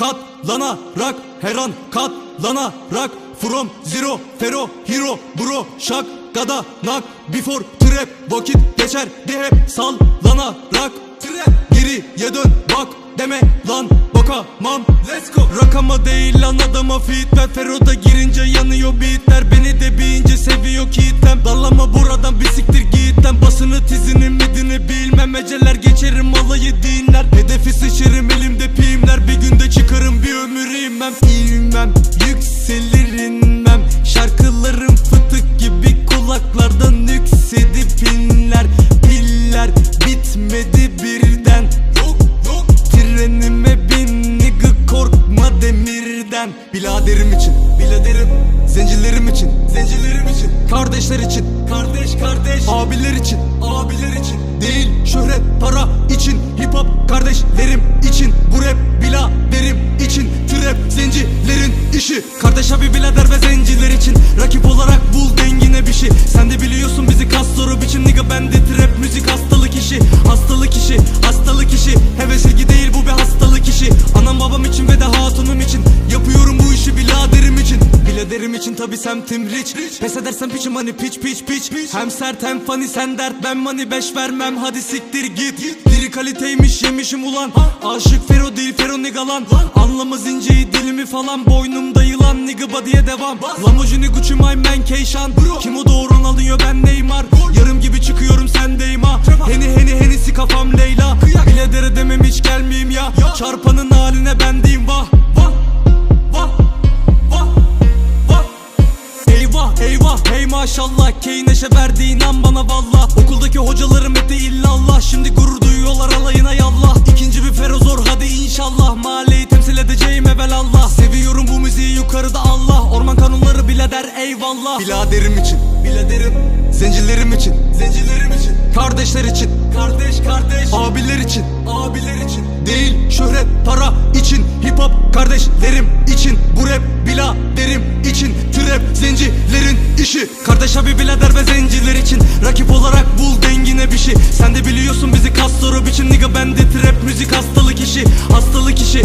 Katlanarak her an katlanarak From zero fero hero bro şak gada nak Before trap vakit geçer de hep sallanarak. Trap geriye dön bak deme lan bakamam. Let's go. Rakama değil lan adama fit ver Fero'da girince yanıyor beatler. Beni de bir ince seviyor kitlem. Dallama buradan bir siktir git demirden Biladerim için Biladerim Zencilerim için Zencilerim için Kardeşler için Kardeş kardeş Abiler için Abiler için Değil şöhret para için Hip hop kardeşlerim için Bu rap biladerim için Trap zencilerin işi. Kardeş abi bilader ve zenciler için Rakip olarak bul dengine bir şey. Sen için tabi semtim rich. Pes edersen piçim hani piç piç piç. Hem sert hem funny sen dert. Ben money beş vermem. Hadi siktir git. Diri kaliteymiş yemişim ulan. Aşık Fero değil Fero nigga lan. Anlamaz inceyi dilimi falan. Boynumda yılan nigga body'ye devam. Lamborghini Gucci my man Keyşan Kim o doğuran alıyor ben Neymar. Yarım gibi çıkıyorum sendeyim ha Heni heni henisi kafam Leyla. Biladere demem hiç gelmeyeyim ya. Çarpanın haline vah Vah Vah Eyvah hey maşallah. Key neşe verdi inan bana valla. Okuldaki hocalarım etti illallah. Şimdi gurur duyuyorlar alayına yallah. İkinci bir ferozor hadi inşallah. Mahalleyi temsil edeceğim evelallah. Seviyorum bu müziği yukarıda Allah. Orman kanunları bile der eyvallah. Biladerim için. Biladerim. Zencilerim için. Zencilerim için. Kardeşler için. Kardeş kardeş. Abiler için. Abiler için. Değil şöhret para için. Hip hop kardeşlerim için. Bu rap biladerim için Trap zencilerin işi. Kardeş abi bilader ve zenciler için Rakip olarak bul dengine bir şey. Sen de biliyorsun bizi kas soru biçim Nigga. Bende trap müzik Hastalık işi hastalık işi